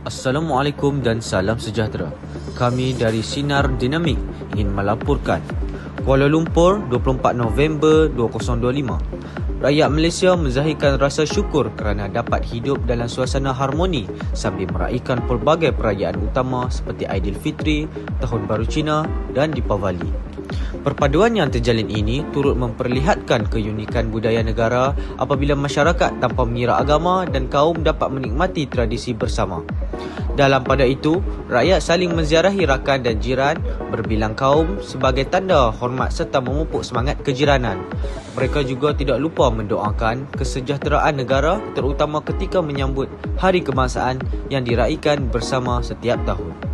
Assalamualaikum dan salam sejahtera. Kami dari Sinar Dinamik ingin melaporkan Kuala Lumpur 24 November 2025. Rakyat Malaysia menzahirkan rasa syukur kerana dapat hidup dalam suasana harmoni sambil meraihkan pelbagai perayaan utama seperti Aidilfitri, Tahun Baru Cina dan Deepavali. Perpaduan yang terjalin ini turut memperlihatkan keunikan budaya negara apabila masyarakat tanpa mengira agama dan kaum dapat menikmati tradisi bersama. Dalam pada itu, rakyat saling menziarahi rakan dan jiran berbilang kaum sebagai tanda hormat serta memupuk semangat kejiranan. Mereka juga tidak lupa mendoakan kesejahteraan negara terutama ketika menyambut Hari Kebangsaan yang diraikan bersama setiap tahun.